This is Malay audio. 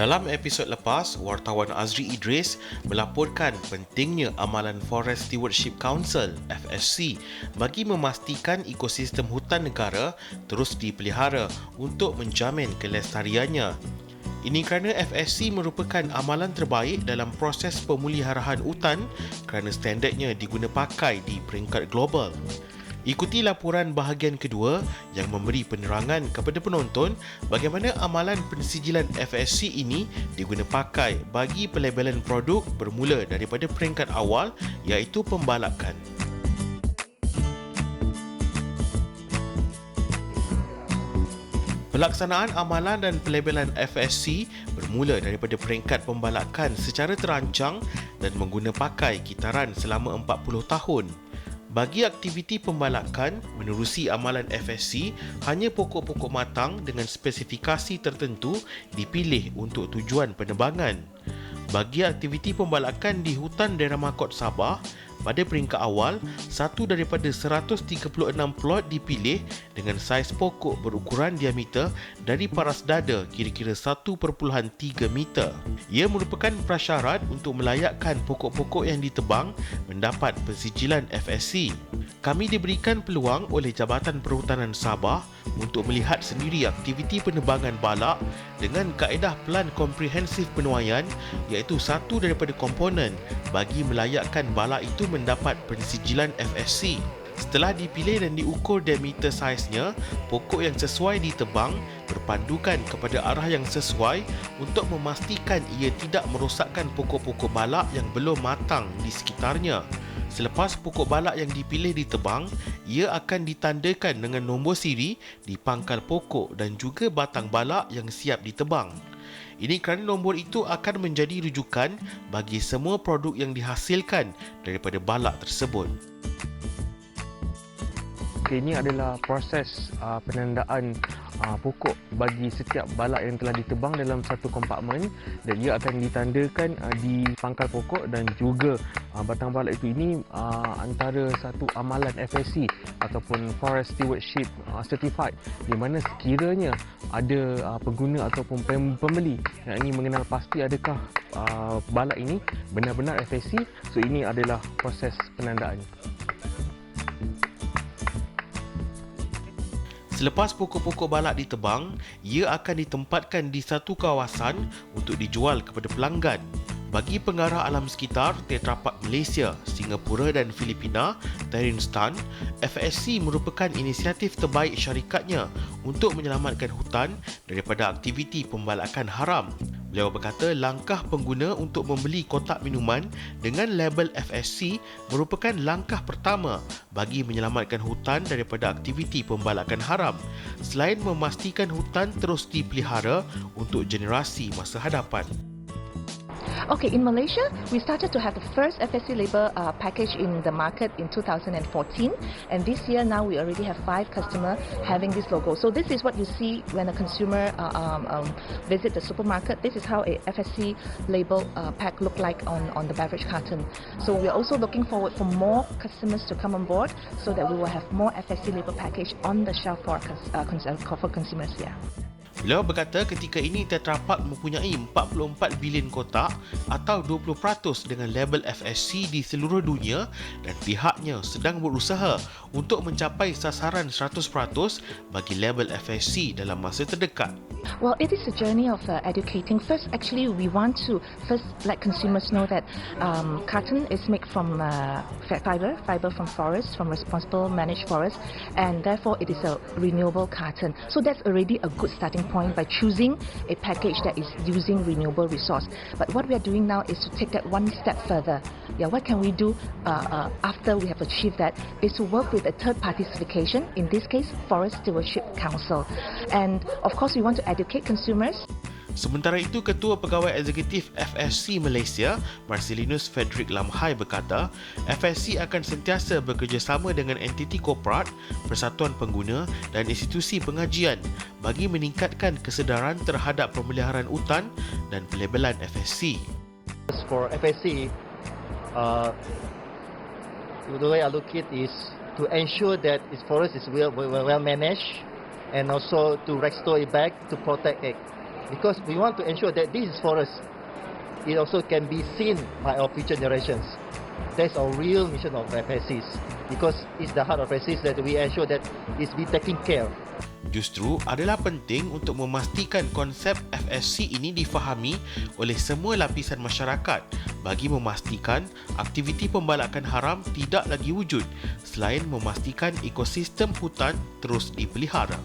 Dalam episod lepas, wartawan Azri Idris melaporkan pentingnya amalan Forest Stewardship Council FSC bagi memastikan ekosistem hutan negara terus dipelihara untuk menjamin kelestariannya. Ini kerana FSC merupakan amalan terbaik dalam proses pemuliharaan hutan kerana standardnya diguna pakai di peringkat global. Ikuti laporan bahagian kedua yang memberi penerangan kepada penonton bagaimana amalan pensijilan FSC ini diguna pakai bagi pelabelan produk bermula daripada peringkat awal iaitu pembalakan. Pelaksanaan amalan dan pelabelan FSC bermula daripada peringkat pembalakan secara terancang dan mengguna pakai kitaran selama 40 tahun. Bagi aktiviti pembalakan menerusi amalan FSC, hanya pokok-pokok matang dengan spesifikasi tertentu dipilih untuk tujuan penerbangan. Bagi aktiviti pembalakan di hutan daerah Makot Sabah, pada peringkat awal, satu daripada 136 plot dipilih dengan saiz pokok berukuran diameter dari paras dada kira-kira 1.3 meter. Ia merupakan prasyarat untuk melayakkan pokok-pokok yang ditebang mendapat pensijilan FSC. Kami diberikan peluang oleh Jabatan Perhutanan Sabah untuk melihat sendiri aktiviti penerbangan balak dengan kaedah pelan komprehensif penuaian iaitu satu daripada komponen bagi melayakkan balak itu mendapat pensijilan FSC. Setelah dipilih dan diukur diameter saiznya, pokok yang sesuai ditebang berpandukan kepada arah yang sesuai untuk memastikan ia tidak merosakkan pokok-pokok balak yang belum matang di sekitarnya. Selepas pokok balak yang dipilih ditebang, ia akan ditandakan dengan nombor siri di pangkal pokok dan juga batang balak yang siap ditebang. Ini kerana nombor itu akan menjadi rujukan bagi semua produk yang dihasilkan daripada balak tersebut. Okay, ini adalah proses uh, penandaan uh, pokok bagi setiap balak yang telah ditebang dalam satu kompartmen dan ia akan ditandakan uh, di pangkal pokok dan juga uh, batang balak itu ini uh, antara satu amalan FSC ataupun Forest Stewardship uh, Certified di mana sekiranya ada uh, pengguna ataupun pembeli yang ingin mengenal pasti adakah uh, balak ini benar-benar FSC so ini adalah proses penandaan. Selepas pokok-pokok balak ditebang, ia akan ditempatkan di satu kawasan untuk dijual kepada pelanggan. Bagi pengarah alam sekitar Tetra Pak Malaysia, Singapura dan Filipina, Terence Tan, FSC merupakan inisiatif terbaik syarikatnya untuk menyelamatkan hutan daripada aktiviti pembalakan haram. Beliau berkata langkah pengguna untuk membeli kotak minuman dengan label FSC merupakan langkah pertama bagi menyelamatkan hutan daripada aktiviti pembalakan haram selain memastikan hutan terus dipelihara untuk generasi masa hadapan. Okay, in Malaysia, we started to have the first FSC label uh, package in the market in 2014, and this year now we already have five customers having this logo. So this is what you see when a consumer uh, um, um, visit the supermarket. This is how a FSC label uh, pack look like on, on the beverage carton. So we're also looking forward for more customers to come on board so that we will have more FSC label package on the shelf for, uh, uh for consumers here. Beliau berkata ketika ini Tetra Pak mempunyai 44 bilion kotak atau 20% dengan label FSC di seluruh dunia dan pihaknya sedang berusaha untuk mencapai sasaran 100% bagi label FSC dalam masa terdekat. Well, it is a journey of uh, educating. First, actually, we want to first let consumers know that um, cotton is made from uh, fiber, fiber from forest, from responsible managed forest, and therefore it is a renewable cotton. So that's already a good starting point by choosing a package that is using renewable resource. But what we are doing now is to take that one step further. Yeah, what can we do uh, uh, after we have achieved that is to work with a third party certification, in this case, Forest Stewardship Council. And of course, we want to educate consumers. Sementara itu, Ketua Pegawai Eksekutif FSC Malaysia, Marcelinus Frederick Lamhai berkata, FSC akan sentiasa bekerjasama dengan entiti korporat, persatuan pengguna dan institusi pengajian bagi meningkatkan kesedaran terhadap pemeliharaan hutan dan pelabelan FSC. For FSC, uh, the way I look at is to ensure that its forest is well, well, well managed and also to restore it back to protect it. Because we want to ensure that this forest it also can be seen by our future generations. That's our real mission of FSCs because it's the heart of FSCs that we ensure that it's be taken care. Justru adalah penting untuk memastikan konsep FSC ini difahami oleh semua lapisan masyarakat bagi memastikan aktiviti pembalakan haram tidak lagi wujud selain memastikan ekosistem hutan terus dipelihara.